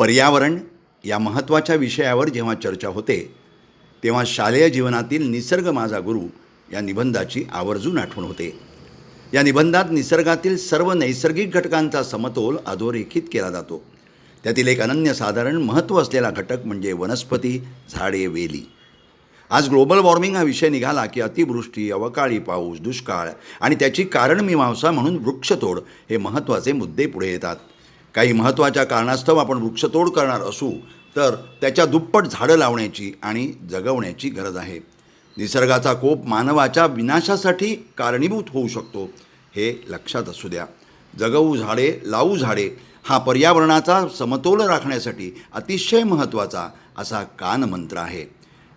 पर्यावरण या महत्त्वाच्या विषयावर जेव्हा चर्चा होते तेव्हा शालेय जीवनातील निसर्ग माझा गुरु या निबंधाची आवर्जून आठवण होते. या निबंधात निसर्गातील सर्व नैसर्गिक घटकांचा समतोल अधोरेखित केला जातो. त्यातील एक अनन्यसाधारण महत्त्व असलेला घटक म्हणजे वनस्पती झाडे वेली. आज ग्लोबल वॉर्मिंग हा विषय निघाला की अतिवृष्टी अवकाळी पाऊस दुष्काळ आणि त्याची कारणमीमांसा म्हणून वृक्षतोड हे महत्त्वाचे मुद्दे पुढे येतात. काही महत्त्वाच्या कारणास्तव आपण वृक्षतोड करणार असू तर त्याच्या दुप्पट झाडं लावण्याची आणि जगवण्याची गरज आहे. निसर्गाचा कोप मानवाच्या विनाशासाठी कारणीभूत होऊ शकतो हे लक्षात असू द्या. जगवू झाडे लावू झाडे हा पर्यावरणाचा समतोल राखण्यासाठी अतिशय महत्त्वाचा असा कानमंत्र आहे.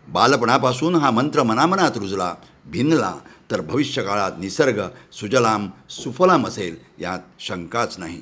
बालपणापासून हा मंत्र मनामनात रुजला भिनला तर भविष्यकाळात निसर्ग सुजलाम सुफलाम असेल यात शंकाच नाही.